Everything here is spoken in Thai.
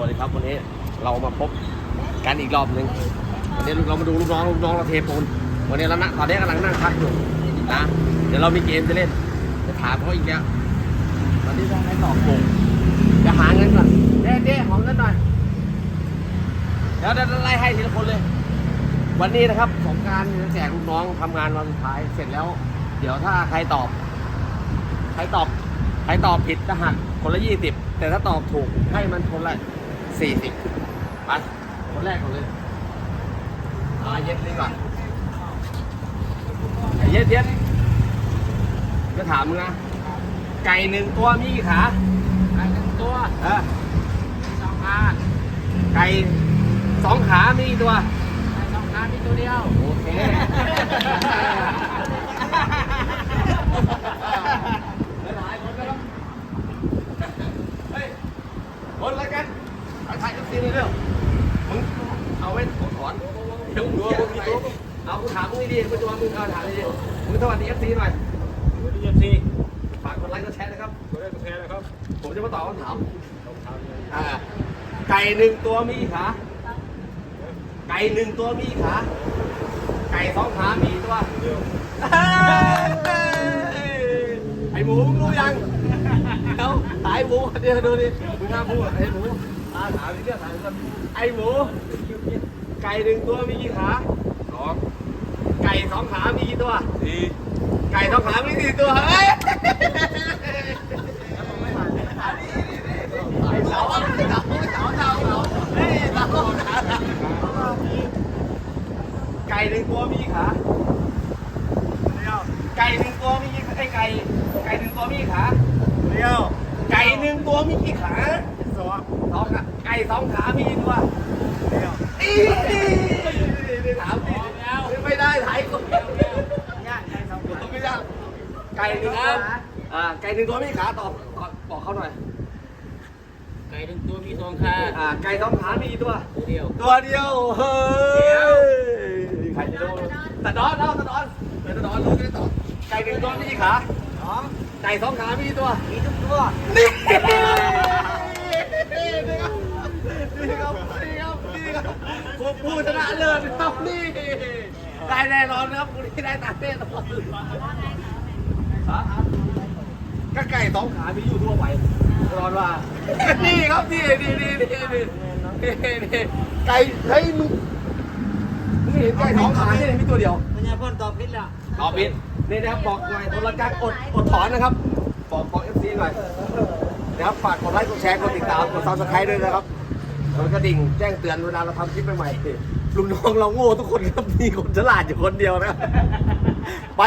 วัสดีครับวันนี้เรามาพบกันอีกรอบหนึ่งวันนี้เรามาดูลูกน้องลูกน้องเราเทปูนวันนี้เรานะตอนนี้กำลังนั่งพักอยู่นะเดี๋ยวเรามีเกมจะเล่นจะถามเขาอีกแล้วตอนนี้ต้องให้ตอบถูกจะหาเงินก่อนเด้เด้ของเงินหน่อยเดี๋ยวเดี๋ยวไล่ให้ทีละคนเลย วันนี้นะครับสงการจะแจกลูกน้องทำงานวันสุดท้ายเสร็จแล้ว เดี๋ยวถ้าใครตอบ ใครตอบใครตอบผิดจะหักคนละยี่สิบแต่ถ้าตอบถูกให้มันคนละ สี่สิบไปคนแรกก่อนเลยอาเย็ดนี่ก่อนไอ้เย็ดเย็ดจะถามมึงนะไก่หนึ่งตัวมีกี่ขาไก่หนึ่งตัวเออสองขาไก่สองขามีกี่ตัวไก่สองขามีตัวเดียวโอเคหลายคนนะครับเฮ้ยคนละกัน ถ่ายถ่ายกันซีเลยเร็วมึงเอาไว้ถอนเดี๋ยวมึงจะไปเอากูถามมึงดีๆกูจะว่ามึงเอาถามดีๆมึงสวัสดีเอฟซีหน่อยตัวเดียวสิฝากกดไลค์กดแชร์นะครับตัวเดียวแทนนะครับ ผมจะมาตอบคำถามอ่าไก่หนึ่งตัวมีกี่ขา ไก่หนึ่งตัวมีกี่ขา ไก่สองขา มีกี่ตัวเดียวไอหมูมึงรู้ยังเอ้าตายหมูเดี๋ยวดูดิมึงห้ามพูดไอหมู อ่าถามอีกเรื่องถามอีกเรื่องไอหมูไก่หนึ่งตัวมีกี่ขาสองไก่สองขามีกี่ตัวสี่ไก่สองขามีกี่ตัวเฮ้ยไอ้เสาเสาเสาเสาเสาเฮ้ยเสาไก่หนึ่งตัวมีกี่ขาเดียวไก่หนึ่งตัวมีกี่ไอ้ไก่ไก่หนึ่งตัวมีกี่ขาเดียวไก่หนึ่งตัวมีกี่ขา สองสองขาไก่สองขามีกี่ตัวเดียวอีนี่ถามดิไม่ได้ถ่ายคนย่างไก่สองขาไม่ได้ไก่หนึ่งตัวอ่าไก่หนึ่งตัวมีกี่ขาตอบตอบบอกเขาหน่อย ไก่หนึ่งตัวมีสองขาอ่าไก่สองขามีกี่ตัวตัวเดียวตัวเดียวเฮ้ยใครจะโดนตะดอนเอาตะดอนเดี๋ยวตะดอนรู้ได้ตอบไก่หนึ่งตัวมีกี่ขาสองไก่สองขามีกี่ตัวมีทุกตัวนี่นี่ นะเลิศครับนี่ได้แน่นอนนะครับคุณที่ได้ตัดแน่นอนก็ไก่สองขามีอยู่ทั่วไปร้อนว่านี่ครับนี่นี่นี่นี่นี่ไก่เฮ้ยมึงมึงเห็นไก่สองขาเนี่ยมีตัวเดียวเป็นไงพ่นตอบผิดแล้วตอบผิดนี่นะครับบอกหน่อยคนละกักอดอดถอนนะครับบอกบอกเอฟซีหน่อยนะครับฝากกดไลค์กดแชร์กดติดตามกดซับสไครต์ด้วยนะครับ กดกระดิ่งแจ้งเตือนเวลาเราทำคลิปใหม่ๆลุงน้องเราโง่ทุกคนครับมีคนฉลาดอยู่คนเดียวนะ ไป